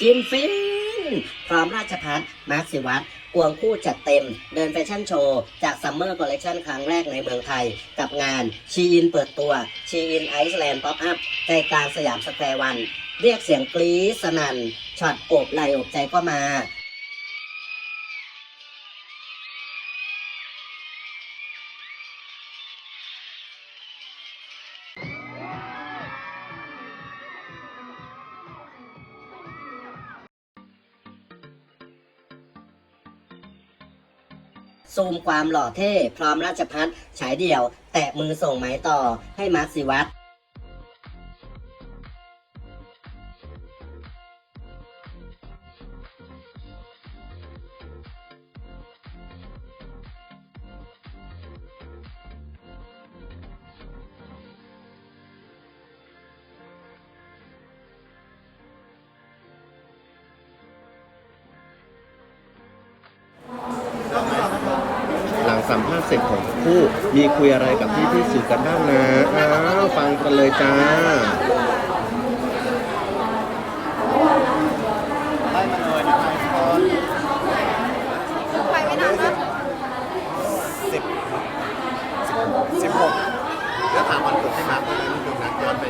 จินฟินพร้อมราชพัฒมาร์คสิวัตรควงคู่จัดเต็ม เดินแฟชั่นโชว์ จากซัมเมอร์คอลเลคชันครั้งแรกในเมืองไทย กับงานชีอินเปิดตัวชีอินไอซ์แลนด์ป๊อปอัพใจกลางสยามสแควร์วัน เรียกเสียงกรี๊ดสนั่นช็อตโอบไหลอบใจก็มา ซูมความหล่อเท่ พร้อมราชพัฒฉายเดี่ยว แตะมือส่งไม้ต่อให้มาร์คสิวัตร สัมภาษณ์เสร็จของทั้งคู่มีคุยอะไรกับพี่พี่ๆสื่อกันบ้างนะอ้าวฟังกันเลยจ้าไปไม่นานนะสิบสิบหกแล้วถามวันเกิดให้มาร์คว่าอะไรนิดนึงนะย้อนไป